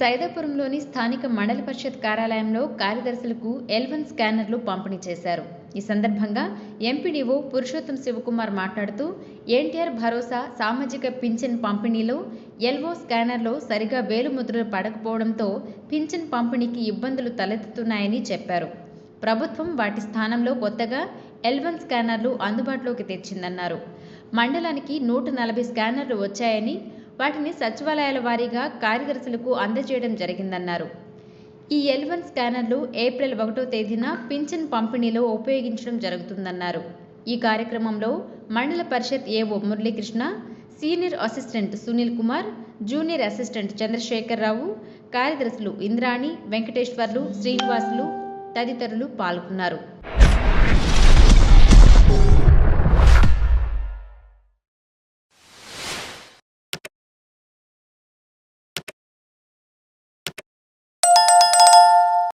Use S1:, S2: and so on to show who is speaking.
S1: సైదాపురంలోని స్థానిక మండల పరిషత్ కార్యాలయంలో కార్యదర్శులకు ఎల్వన్ స్కానర్లు పంపిణీ చేశారు. ఈ సందర్భంగా ఎంపీడీఓ పురుషోత్తం శివకుమార్ మాట్లాడుతూ ఎన్టీఆర్ భరోసా సామాజిక పింఛన్ పంపిణీలో ఎల్వో స్కానర్లో సరిగా వేలుముద్రలు పడకపోవడంతో పింఛన్ పంపిణీకి ఇబ్బందులు తలెత్తుతున్నాయని చెప్పారు. ప్రభుత్వం వాటి స్థానంలో కొత్తగా ఎల్వన్ స్కానర్లు అందుబాటులోకి తెచ్చిందన్నారు. మండలానికి నూట నలభై స్కానర్లు వచ్చాయని వాటిని సచివాలయాల వారీగా కార్యదర్శులకు అందజేయడం జరిగిందన్నారు. ఈ ఎల్వన్ స్కానర్లు ఏప్రిల్ ఒకటో తేదీన పింఛన్ పంపిణీలో ఉపయోగించడం జరుగుతుందన్నారు. ఈ కార్యక్రమంలో Mandal Parishad AO Muralikrishna senior assistant Sunil Kumar junior assistant Chandrasekhararao కార్యదర్శులు ఇంద్రాణి వెంకటేశ్వర్లు శ్రీనివాసులు తదితరులు పాల్గొన్నారు.